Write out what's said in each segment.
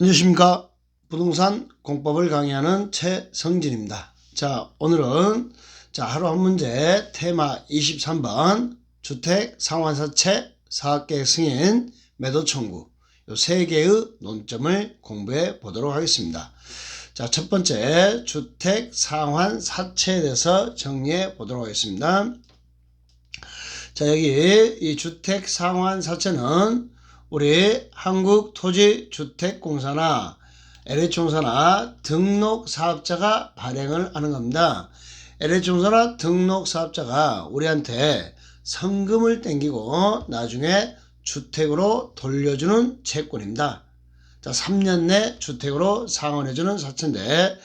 안녕하십니까. 부동산 공법을 강의하는 최성진입니다. 자, 오늘은 자, 하루 한 문제 테마 23번 주택 상환사채 사업계획 승인 매도 청구 요 세 개의 논점을 공부해 보도록 하겠습니다. 자, 첫 번째 주택 상환 사채에 대해서 정리해 보도록 하겠습니다. 자, 여기 이 주택 상환 사채는 우리 한국토지주택공사나 LH공사나 등록 사업자가 발행을 하는 겁니다. LH공사나 등록 사업자가 우리한테 성금을 땡기고 나중에 주택으로 돌려주는 채권입니다. 자, 3년 내 주택으로 상환해주는 사채인데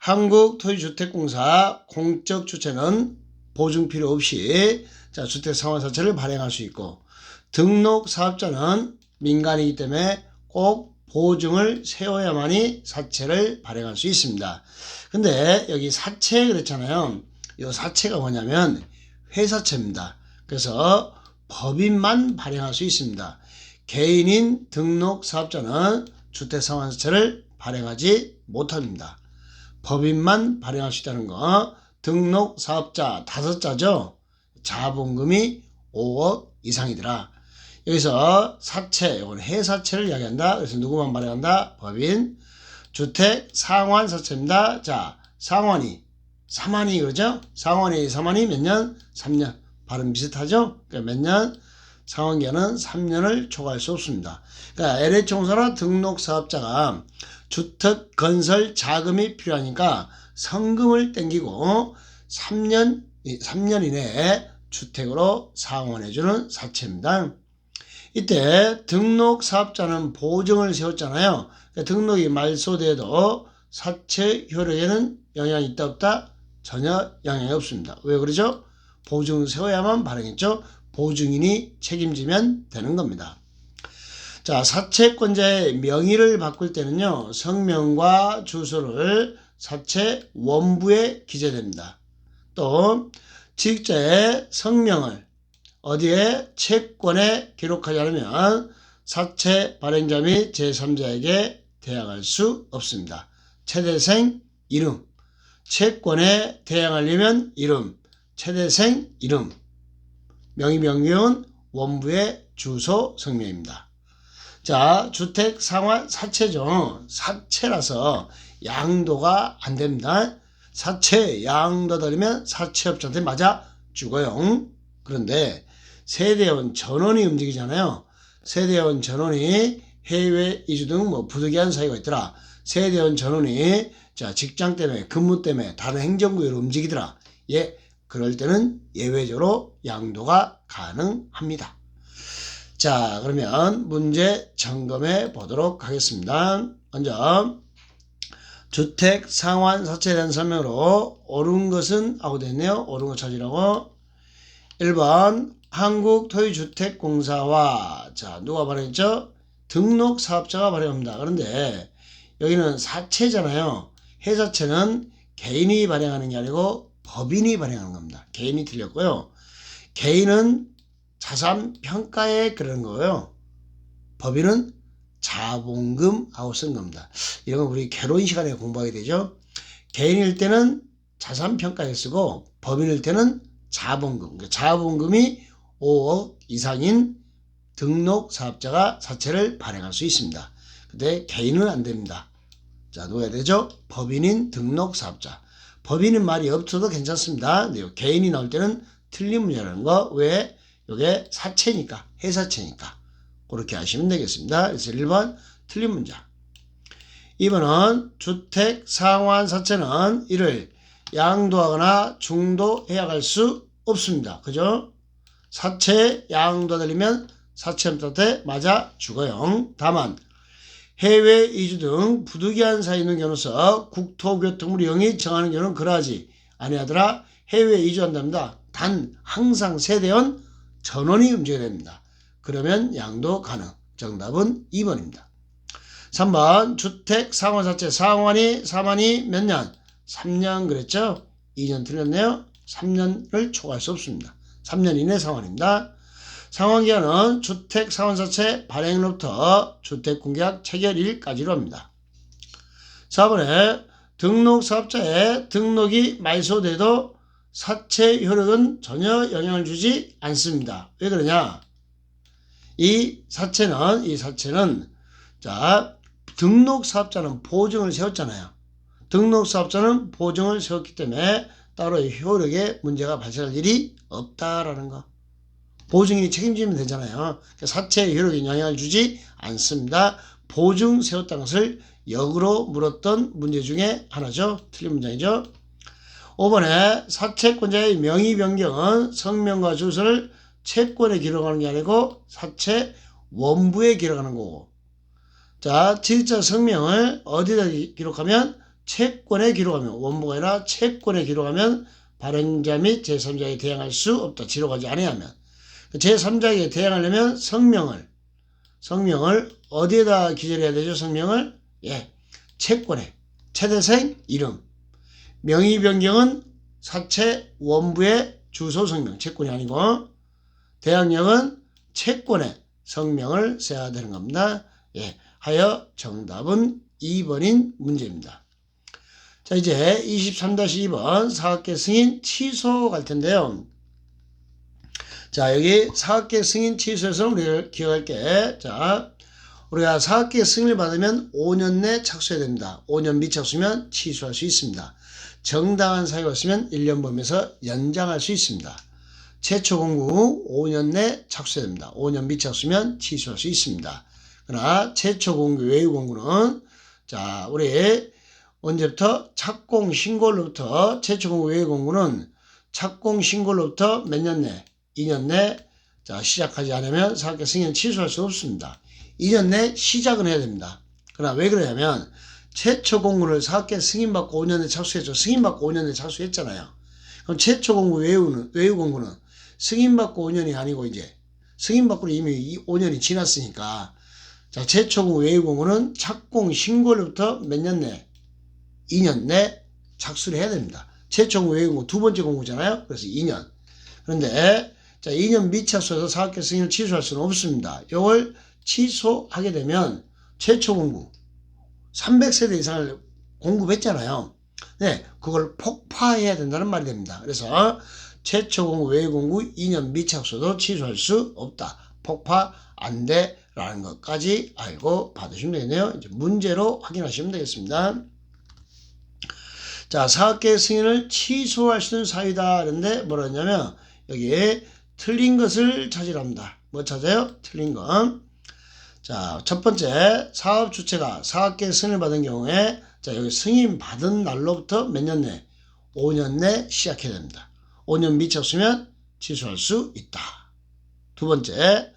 한국토지주택공사 공적 주체는 보증 필요 없이 자, 주택 상환 사채를 발행할 수 있고 등록 사업자는 민간이기 때문에 꼭 보증을 세워야만이 사채를 발행할 수 있습니다. 근데 여기 사채 그랬잖아요. 이 사채가 뭐냐면 회사채입니다. 그래서 법인만 발행할 수 있습니다. 개인인 등록 사업자는 주택상환사채를 발행하지 못합니다. 법인만 발행할 수 있다는 거. 등록 사업자 다섯 자죠. 자본금이 5억 이상이더라. 여기서 사채, 이건 해사채를 이야기한다. 그래서 누구만 발행한다? 법인. 주택 상환 사채입니다. 자, 상환이 3만이 그러죠? 상환이 3만이 몇 년? 3년. 발음 비슷하죠? 그러니까 몇 년? 상환기간은 3년을 초과할 수 없습니다. 그러니까 LH청소나 등록 사업자가 주택 건설 자금이 필요하니까 성금을 땡기고 3년 3년 이내에 주택으로 상환해주는 사채입니다. 이때 등록 사업자는 보증을 세웠잖아요. 그러니까 등록이 말소돼도 사채 효력에는 영향이 있다 없다 전혀 영향이 없습니다. 왜 그러죠? 보증을 세워야만 발행했죠. 보증인이 책임지면 되는 겁니다. 자, 사채권자의 명의를 바꿀 때는요, 성명과 주소를 사채 원부에 기재됩니다. 또, 지익자의 성명을 어디에 채권에 기록하지 않으면 사채 발행자 및 제3자에게 대항할 수 없습니다. 최대생 이름, 채권에 대항하려면 이름, 최대생 이름, 명의 명령은 원부의 주소 성명입니다. 자, 주택 상환 사채죠. 사채라서 양도가 안 됩니다. 사채 양도 들이면 사채업자한테 맞아 죽어요. 그런데 세대원 전원이 움직이잖아요. 세대원 전원이 해외 이주 등 뭐 부득이한 사유가 있더라. 세대원 전원이 자 직장 때문에 근무 때문에 다른 행정구역으로 움직이더라. 예, 그럴 때는 예외적으로 양도가 가능합니다. 자, 그러면 문제 점검해 보도록 하겠습니다. 먼저 주택 상환 사채에 대한 설명으로 옳은 것은 하고 됐네요. 옳은 것 찾으라고. 1번 한국토지주택공사와 자 누가 발행했죠? 등록 사업자가 발행합니다. 그런데 여기는 사채잖아요. 회사채는 개인이 발행하는 게 아니고 법인이 발행하는 겁니다. 개인이 틀렸고요. 개인은 자산 평가에 그러는 거예요. 법인은 자본금하고 쓴 겁니다. 이런 건 우리 개론 시간에 공부하게 되죠. 개인일 때는 자산 평가에 쓰고 법인일 때는 자본금. 그러니까 자본금이 5억 이상인 등록 사업자가 사채를 발행할 수 있습니다. 근데 개인은 안 됩니다. 자, 누가 되죠? 법인인 등록 사업자. 법인은 말이 없어도 괜찮습니다. 근데 개인이 나올 때는 틀린 문제라는 거. 왜? 이게 사채니까, 회사채니까. 그렇게 하시면 되겠습니다. 그래서 1번 틀린 문자. 2번은 주택 상환 사채는 이를 양도하거나 중도해야 할수 없습니다. 그죠? 사채 양도되려면 사채업자한테 맞아 죽어요. 다만 해외 이주 등 부득이한 사유 있는 경우서 국토교통부 영이 정하는 경우는 그러하지 아니하더라 해외 이주한답니다. 단 항상 세대원 전원이 움직여야 됩니다. 그러면 양도 가능. 정답은 2번입니다. 3번 주택 상환사채 상환이 4만이 몇 년? 3년 그랬죠? 2년 틀렸네요. 3년을 초과할 수 없습니다. 3년 이내 상환입니다. 상환기한은 주택 상환사채 발행로부터 주택공개약 체결일까지로 합니다. 4번에 등록사업자의 등록이 말소돼도 사채 효력은 전혀 영향을 주지 않습니다. 왜 그러냐? 이 사채는 이 사채는 자 등록사업자는 보증을 세웠잖아요. 등록사업자는 보증을 세웠기 때문에 따로 효력에 문제가 발생할 일이 없다라는 거. 보증인이 책임지면 되잖아요. 그러니까 사채 효력에 영향을 주지 않습니다. 보증 세웠다는 것을 역으로 물었던 문제 중에 하나죠. 틀린 문장이죠. 5번에 사채권자의 명의 변경은 성명과 주소를 채권에 기록하는 게 아니고 사채 원부에 기록하는 거고. 자, 질자 성명을 어디다 기록하면 채권에 기록하면 원부가 아니라 채권에 기록하면 발행자 및 제3자에 대항할 수 없다. 기록하지 아니하면. 제3자에게 대항하려면 성명을 성명을 어디에다 기재해야 되죠? 성명을 예 채권에 최대생 이름 명의 변경은 사채 원부의 주소 성명 채권이 아니고 대항력은 채권에 성명을 써야 되는 겁니다. 예 하여 정답은 2번인 문제입니다. 자 이제 23-2번 사학계 승인 취소 갈 텐데요. 자, 여기 사학계 승인 취소에서 우리가 기억할게. 자, 우리가 사학계 승인을 받으면 5년 내 착수해야 됩니다. 5년 미착수면 취소할 수 있습니다. 정당한 사유가 없으면 1년 범위에서 연장할 수 있습니다. 최초 후 5년 내 착수해야 됩니다. 5년 미착수면 취소할 수 있습니다. 그러나 최초 공부 외유 공부는 자, 우리 언제부터 착공 신고로부터 최초 공부 외유 공부는 착공 신고로부터 몇 년 내? 2년 내 자, 시작하지 않으면 사학계 승인 취소할 수 없습니다. 2년 내 시작은 해야 됩니다. 그러나 왜 그러냐면 최초 공부를 사학계 승인받고 5년에 착수했죠. 승인받고 5년에 착수했잖아요. 그럼 최초 공부 외우는 외우 공부는 승인받고 5년이 아니고 이제 승인받고 이미 5년이 지났으니까 자 최초 공부 외우 공부는 착공 신고로부터 몇 년 내? 2년 내 착수를 해야 됩니다. 최초 공부 두 번째 공부잖아요. 그래서 2년. 그런데 자, 2년 미착수해서 사학계 승인을 취소할 수는 없습니다. 이걸 취소하게 되면 최초 공부 300세대 이상을 공급했잖아요. 네, 그걸 폭파해야 된다는 말이 됩니다. 그래서 최초 공부 외 공부 2년 미착수도 취소할 수 없다. 폭파 안 돼라는 것까지 알고 받으시면 되겠네요. 이제 문제로 확인하시면 되겠습니다. 자, 사학계 승인을 취소할 수 있는 사유다. 그런데 뭐라 했냐면 여기에 틀린 것을 찾으랍니다. 뭐 찾아요? 틀린 거. 자, 첫 번째, 사업 주체가 사업계 승인을 받은 경우에, 자, 여기 승인 받은 날로부터 몇 년 내? 5년 내 시작해야 됩니다. 5년 미쳤으면 취소할 수 있다. 두 번째,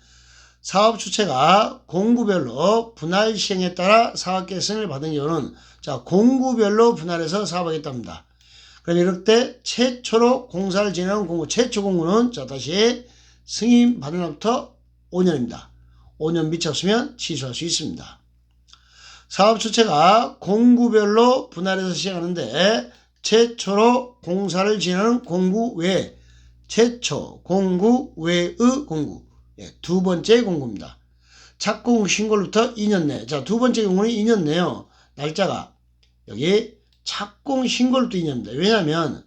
사업 주체가 공구별로 분할 시행에 따라 사업계 승인을 받은 경우는, 자, 공구별로 분할해서 사업하겠답니다. 그럼 이럴 때 최초로 공사를 진행한 공구, 최초 공구는 자 다시 승인 받은 날부터 5년입니다. 5년 미쳤으면 취소할 수 있습니다. 사업 주체가 공구별로 분할해서 시행하는데 최초로 공사를 진행하는 공구 외에 최초 공구 외의 공구 예, 두 번째 공구입니다. 착공 신고로부터 2년 내. 자, 두 번째 경우는 2년 내요. 날짜가 여기 착공 또 인합니다. 왜냐하면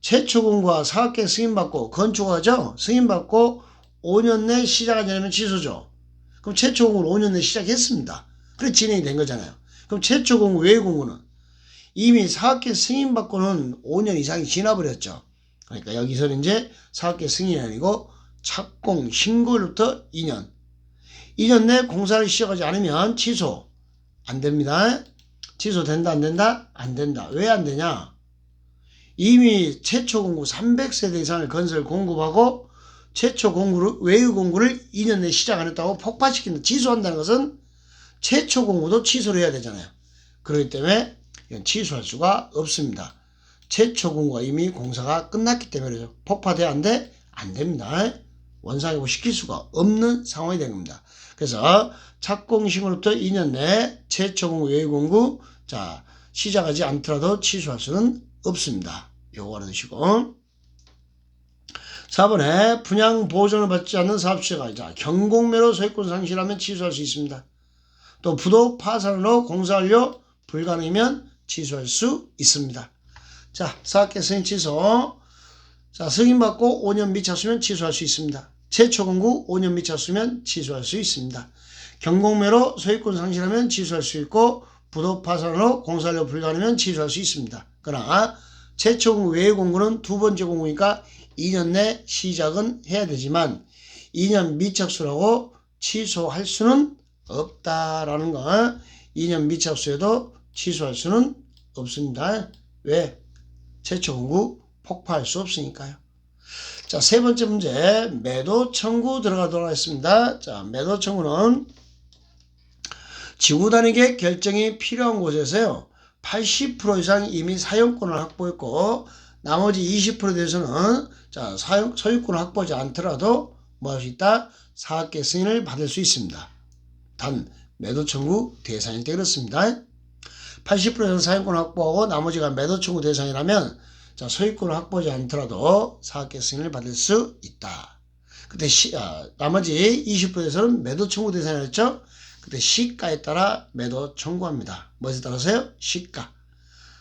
최초 공과 사업계 승인받고 건축하죠. 승인받고 5년 내 시작하지 않으면 취소죠. 그럼 최초 공구를 5년 내 시작했습니다. 그래 진행이 된 거잖아요. 그럼 최초 공구 외 공구는 이미 사업계 승인받고는 5년 이상이 지나버렸죠. 그러니까 여기서는 이제 사업계 승인이 아니고 착공 신고로부터 2년. 2년 내 공사를 시작하지 않으면 취소 안 됩니다. 취소된다 안 된다? 안 된다. 왜 안 되냐? 이미 최초 공구 300세대 이상을 건설 공급하고 최초 공구를 외유 공구를 2년 내에 시작 안 했다고 폭파시킨다. 취소한다는 것은 최초 공구도 취소를 해야 되잖아요. 그렇기 때문에 취소할 수가 없습니다. 최초 공구가 이미 공사가 끝났기 때문에 폭파돼 안 돼? 안 됩니다. 원상회복 시킬 수가 없는 상황이 된 겁니다. 그래서 착공식으로부터 2년 내에 최초 공구 외유 공구 자, 시작하지 않더라도 취소할 수는 없습니다. 요거 알아두시고. 4번에 분양 보존을 받지 않는 사업주가 자, 경공매로 소유권 상실하면 취소할 수 있습니다. 또 부도 파산으로 공사 완료 불가능이면 취소할 수 있습니다. 자, 사업계 승인 취소. 자, 승인받고 5년 미착수면 취소할 수 있습니다. 최초 공구 5년 미착수면 취소할 수 있습니다. 경공매로 소유권 상실하면 취소할 수 있고 부도 파산으로 공사완료 불가능하면 취소할 수 있습니다. 그러나 최초 공구 외의 공구는 두 번째 공구니까 2년 내 시작은 해야 되지만 2년 미착수라고 취소할 수는 없다라는 거. 2년 미착수에도 취소할 수는 없습니다. 왜? 최초 공구 폭파할 수 없으니까요. 자, 세 번째 문제. 매도 청구 들어가도록 하겠습니다. 자, 매도 청구는 지구 단위계 결정이 필요한 곳에서요. 80% 이상 이미 사용권을 확보했고 나머지 20%에 대해서는 자, 사용, 소유권을 확보하지 않더라도 뭐 할 수 있다? 사학계 승인을 받을 수 있습니다. 단 매도 청구 대상일 때 그렇습니다. 80% 이상 사용권 확보하고 나머지가 매도 청구 대상이라면 자, 소유권을 확보하지 않더라도 사학계 승인을 받을 수 있다. 그때 시, 아, 나머지 20%에서는 매도 청구 대상이었죠? 그때 시가에 따라 매도 청구합니다. 무엇에 따라서요? 시가.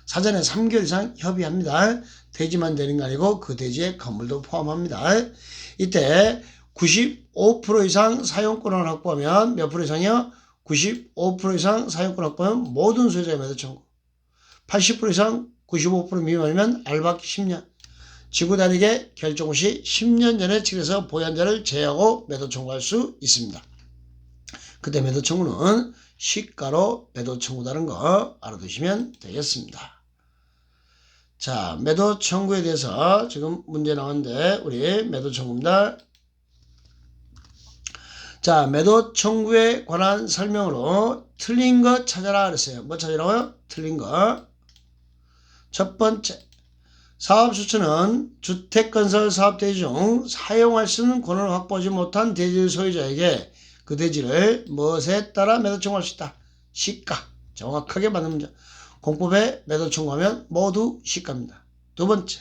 사전에 3개월 이상 협의합니다. 대지만 되는 거 아니고 그 대지에 건물도 포함합니다. 이때 95% 이상 사용권을 확보하면 몇 프로 이상이요? 95% 이상 사용권 확보하면 모든 소유자의 매도 청구. 80% 이상 95% 미만이면 알바기 10년. 지구 단위계 결정 시 10년 전에 측에서 보유한자를 제하고 매도 청구할 수 있습니다. 그때 매도 청구는 시가로 매도 청구다는 거 알아두시면 되겠습니다. 자, 매도 청구에 대해서 지금 문제 나왔는데 우리 매도 청구입니다. 자, 매도 청구에 관한 설명으로 틀린 거 찾아라 그랬어요. 뭐 찾으라고요? 틀린 거. 첫 번째, 사업 수처는 주택건설 사업 대지 중 사용할 수 있는 권한을 확보하지 못한 대지 소유자에게 그 대지를 무엇에 따라 매도 청구할 수 있다. 시가. 정확하게 맞는 문제. 공법에 매도 청구하면 모두 시가입니다. 두 번째,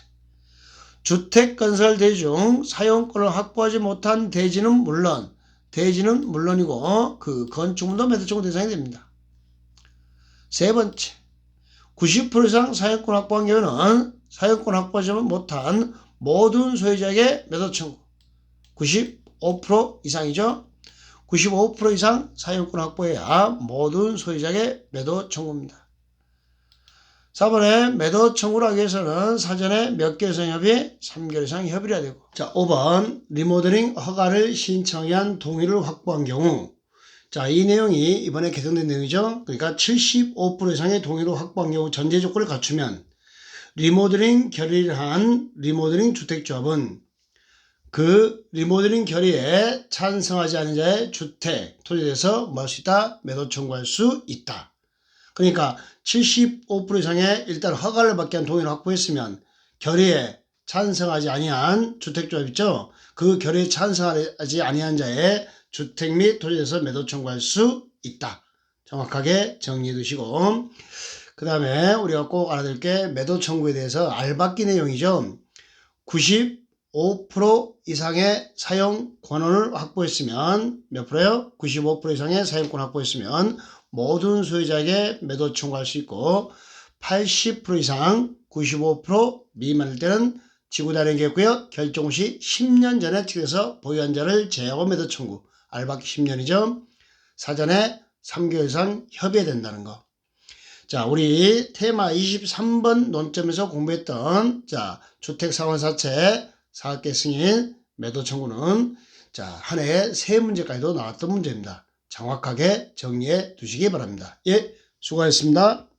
주택건설 대지 중 사용권을 확보하지 못한 대지는 물론 대지는 물론이고 그 건축물도 매도 청구 대상이 됩니다. 세 번째, 90% 이상 사용권 확보한 경우는 사용권 확보하지 못한 모든 소유자에게 매도 청구. 95% 이상이죠. 95% 이상 사용권 확보해야 모든 소유자에게 매도 청구입니다. 4번에 매도 청구를 하기 위해서는 사전에 몇 이상 협의? 3개월 이상 협의를 해야 되고. 자, 5번 리모델링 허가를 신청한 한 동의를 확보한 경우 자, 이 내용이 이번에 개정된 내용이죠. 그러니까 75% 이상의 동의를 확보한 경우 전제 조건을 갖추면 리모델링 결의를 한 리모델링 주택조합은 그 리모델링 결의에 찬성하지 않은 자의 주택, 토지에 대해서 뭐 할 수 있다? 매도 청구할 수 있다. 그러니까 75% 이상의 일단 허가를 받기 위한 동의를 확보했으면 결의에 찬성하지 아니한 주택조합 있죠? 그 결의에 찬성하지 아니한 자의 주택 및 토지에서 매도 청구할 수 있다. 정확하게 정리해 두시고 그 다음에 우리가 꼭 알아둘 게 매도 청구에 대해서 알받기 내용이죠. 95% 이상의 사용 권한을 확보했으면 몇 프로요? 95% 이상의 사용권 확보했으면 모든 소유자에게 매도 청구할 수 있고 80% 이상 95% 미만일 때는 지구단위계고요. 결정 시 10년 전에 측에서 보유한 자를 제하고 매도 청구. 알바기 10년이죠. 사전에 3개월 이상 협의해야 된다는 거. 자, 우리 테마 23번 논점에서 공부했던 자, 주택 상환 사채 사업계 승인 매도 청구는 자, 한 해에 세 문제까지도 나왔던 문제입니다. 정확하게 정리해 두시기 바랍니다. 예, 수고하셨습니다.